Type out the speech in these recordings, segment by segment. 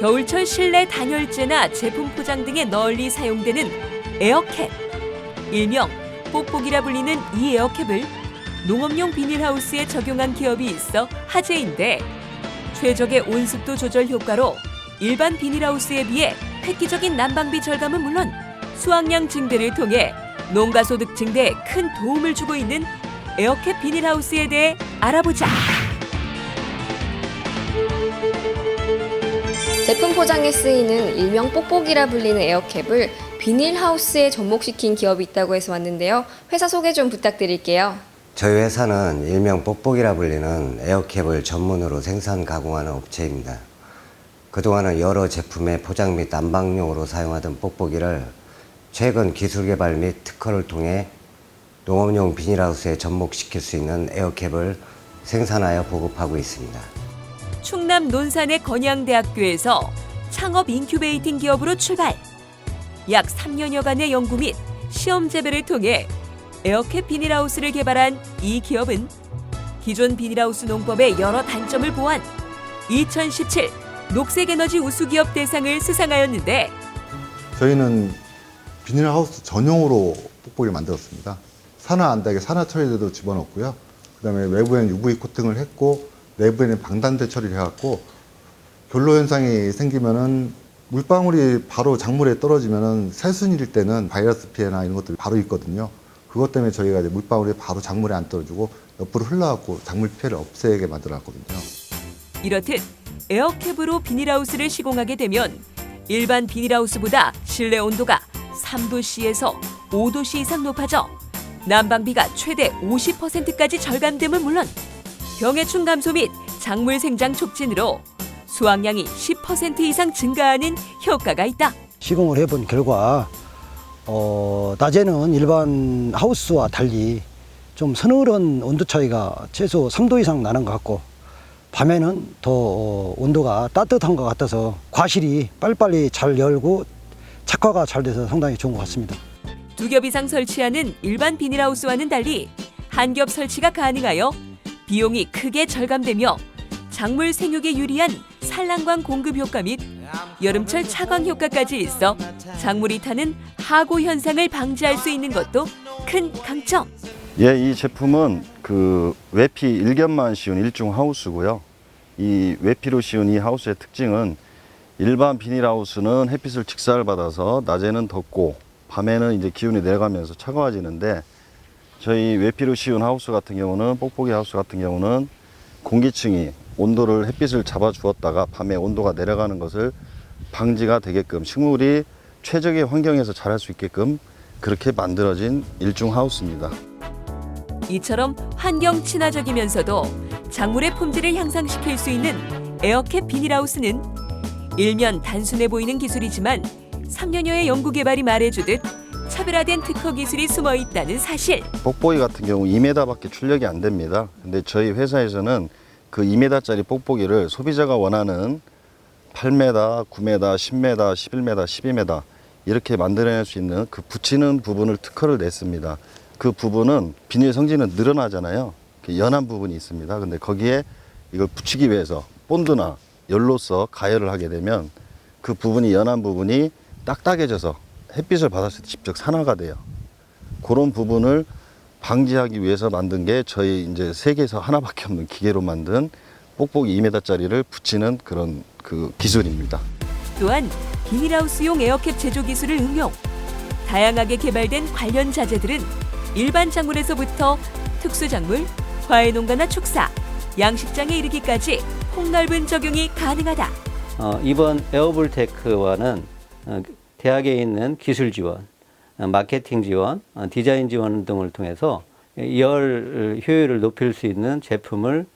겨울철 실내 단열재나 제품 포장 등에 널리 사용되는 에어캡. 일명 뽁뽁이라 불리는 이 에어캡을 농업용 비닐하우스에 적용한 기업이 있어 화제인데 최적의 온습도 조절 효과로 일반 비닐하우스에 비해 획기적인 난방비 절감은 물론 수확량 증대를 통해 농가 소득 증대에 큰 도움을 주고 있는 에어캡 비닐하우스에 대해 알아보자. 제품 포장에 쓰이는 일명 뽁뽁이라 불리는 에어캡을 비닐하우스에 접목시킨 기업이 있다고 해서 왔는데요. 회사 소개 좀 부탁드릴게요. 저희 회사는 일명 뽁뽁이라 불리는 에어캡을 전문으로 생산 가공하는 업체입니다. 그동안은 여러 제품의 포장 및 난방용으로 사용하던 뽁뽁이를 최근 기술 개발 및 특허를 통해 농업용 비닐하우스에 접목시킬 수 있는 에어캡을 생산하여 보급하고 있습니다. 충남 논산의 건양대학교에서 창업 인큐베이팅 기업으로 출발. 약 3년여간의 연구 및 시험 재배를 통해 에어캡 비닐하우스를 개발한 이 기업은 기존 비닐하우스 농법의 여러 단점을 보완 2017 녹색에너지 우수기업 대상을 수상하였는데 저희는 비닐하우스 전용으로 뽁뽁이를 만들었습니다. 산화 안 되게 산화 처리제도 집어넣고요. 그다음에 외부에는 UV 코팅을 했고 내부에는 방단대 처리를 해갖고 결로 현상이 생기면은 물방울이 바로 작물에 떨어지면은 새순일 때는 바이러스 피해나 이런 것들이 바로 있거든요. 그것 때문에 저희가 이제 물방울이 바로 작물에 안 떨어지고 옆으로 흘러갖고 작물 피해를 없애게 만들어놨거든요. 이렇듯 에어캡으로 비닐하우스를 시공하게 되면 일반 비닐하우스보다 실내 온도가 3도씨에서 5도씨 이상 높아져 난방비가 최대 50%까지 절감됨은 물론 병해충 감소 및 작물 생장 촉진으로 수확량이 10% 이상 증가하는 효과가 있다. 시공을 해본 결과 어, 낮에는 일반 하우스와 달리 좀 서늘한 온도 차이가 최소 3도 이상 나는 것 같고 밤에는 더 어, 온도가 따뜻한 것 같아서 과실이 빨리빨리 잘 열고 착화가 잘 돼서 상당히 좋은 것 같습니다. 두 겹 이상 설치하는 일반 비닐하우스와는 달리 한 겹 설치가 가능하여 비용이 크게 절감되며 작물 생육에 유리한 산란광 공급 효과 및 여름철 차광 효과까지 있어 작물이 타는 하고 현상을 방지할 수 있는 것도 큰 강점. 예, 이 제품은 그 외피 일겹만 씌운 일중 하우스고요. 이 외피로 씌운 이 하우스의 특징은 일반 비닐하우스는 햇빛을 직사를 받아서 낮에는 덥고 밤에는 이제 기온이 내려가면서 차가워지는데 저희 외피로 씌운 하우스 같은 경우는 뽁뽁이 하우스 같은 경우는 공기층이 온도를 햇빛을 잡아 주었다가 밤에 온도가 내려가는 것을 방지가 되게끔 식물이 최적의 환경에서 자랄 수 있게끔 그렇게 만들어진 일중 하우스입니다. 이처럼 환경 친화적이면서도 작물의 품질을 향상시킬 수 있는 에어캡 비닐하우스는 일면 단순해 보이는 기술이지만 3년여의 연구 개발이 말해주듯 차별화된 특허 기술이 숨어 있다는 사실. 뽁뽁이 같은 경우 2m밖에 출력이 안 됩니다. 근데 저희 회사에서는 그 2m짜리 뽁뽁이를 소비자가 원하는 8m, 9m, 10m, 11m, 12m 이렇게 만들어낼 수 있는 그 붙이는 부분을 특허를 냈습니다. 그 부분은 비닐 성질은 늘어나잖아요. 그 연한 부분이 있습니다. 근데 거기에 이걸 붙이기 위해서 본드나 열로서 가열을 하게 되면 그 부분이 연한 부분이 딱딱해져서 햇빛을 받았을 때 직접 산화가 돼요. 그런 부분을 방지하기 위해서 만든 게 저희 이제 세계에서 하나밖에 없는 기계로 만든 뽁뽁이 2m짜리를 붙이는 그런 그 기술입니다. 또한 비닐하우스용 에어캡 제조 기술을 응용. 다양하게 개발된 관련 자재들은 일반 작물에서부터 특수 작물, 과외농가나 축사, 양식장에 이르기까지 폭넓은 적용이 가능하다. 어, 이번 에어볼테크와는 어, 대학에 있는 기술 지원, 어, 마케팅 지원, 어, 디자인 지원 등을 통해서 열 효율을 높일 수 있는 제품을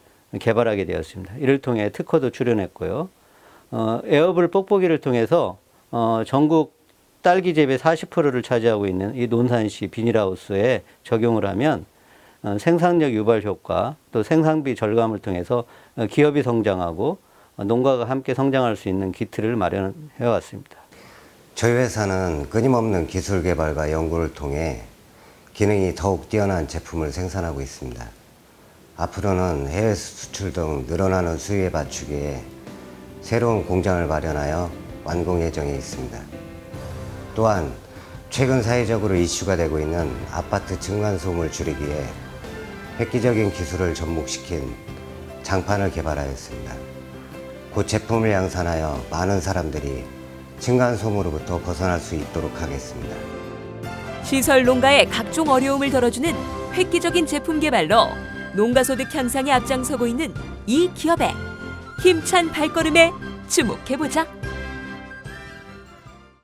개발하게 되었습니다. 이를 통해 특허도 출연했고요. 어, 에어볼 뽁뽁이를 통해서 어, 전국 딸기 재배 40%를 차지하고 있는 이 논산시 비닐하우스에 적용을 하면 어, 생산력 유발 효과 또 생산비 절감을 통해서 어, 기업이 성장하고 어, 농가가 함께 성장할 수 있는 기틀을 마련해 왔습니다. 저희 회사는 끊임없는 기술 개발과 연구를 통해 기능이 더욱 뛰어난 제품을 생산하고 있습니다. 앞으로는 해외 수출 등 늘어나는 수요에 맞추기에 새로운 공장을 마련하여 완공 예정에 있습니다. 또한 최근 사회적으로 이슈가 되고 있는 아파트 층간 소음을 줄이기 위해 획기적인 기술을 접목시킨 장판을 개발하였습니다. 곧 제품을 양산하여 많은 사람들이 층간소음으로부터 벗어날 수 있도록 하겠습니다. 시설 농가의 각종 어려움을 덜어주는 획기적인 제품 개발로 농가 소득 향상에 앞장서고 있는 이 기업의 힘찬 발걸음에 주목해보자.